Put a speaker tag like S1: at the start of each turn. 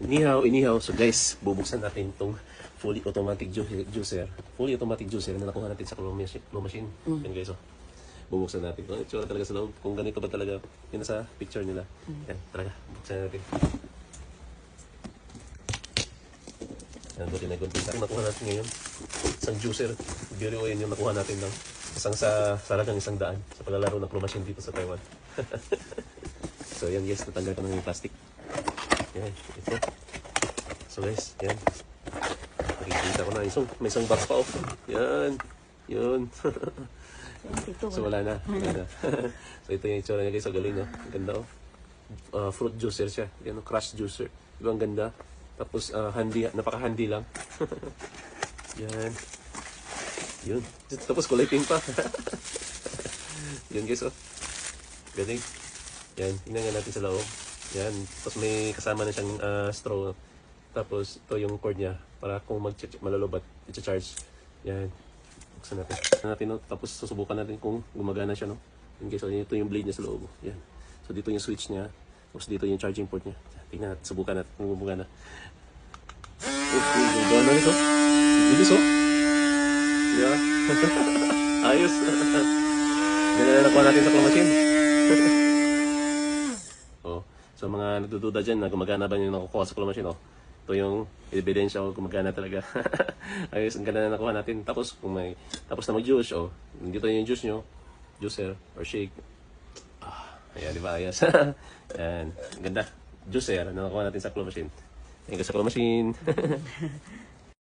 S1: Inihaw, inihaw. So guys, bubuksan natin itong fully automatic ju- juicer. Fully automatic juicer na nakuha natin sa claw machine. Claw machine. Yan guys, oh. Bubuksan natin. Kung itsura talaga sa loob. Kung ganito ba talaga. Yun sa picture nila. Yan, talaga. Buksan natin. Yan, buti na gunting. Ang nakuha natin ngayon. Isang juicer. Biro yun yung nakuha natin ng isang sa salagang isang daan sa paglalaro ng claw machine dito sa Taiwan. so yan guys, natanggal ko na yung plastic. Yan, ito. So guys, yan. Nakikita ko na. Isang, may isang box pa oh. Yan. Yun. So wala na. Wala na. so ito yung itsura niya guys. Ang galing no. Ang ganda oh. Uh, fruit juicer siya. Yan oh, crush juicer. Diba ang ganda? Tapos uh, handy, napaka-handy lang. yan. Yun. Tapos kulay pink pa. Yun guys oh. Galing. Yan. Tingnan natin sa loob. Yan. Tapos may kasama na siyang ah, straw. Tapos ito yung cord niya para kung mag malalobat, i-charge. Yan. Buksan natin. Buksan natin no? Tapos susubukan natin kung gumagana siya no. Yan guys, so, ito yung blade niya sa loob. Yan. So dito yung switch niya. Tapos dito yung charging port niya. Tingnan natin, subukan natin kung gumagana. Oh, gumagana nito. Bilis oh. Yeah. Ayos. Ganyan na nakuha natin sa claw machine. so mga nagdududa dyan na gumagana ba yung nakukuha sa claw machine, oh. Ito yung ebidensya ko gumagana talaga. Ayos, ang ganda na nakuha natin. Tapos, kung may, tapos na mag-juice, oh, dito yung juice nyo, juicer or shake. Ah, ayan, di ba? Ayos. Ayan, ang ganda. Juicer, na nakuha natin sa claw machine. Thank you sa claw machine.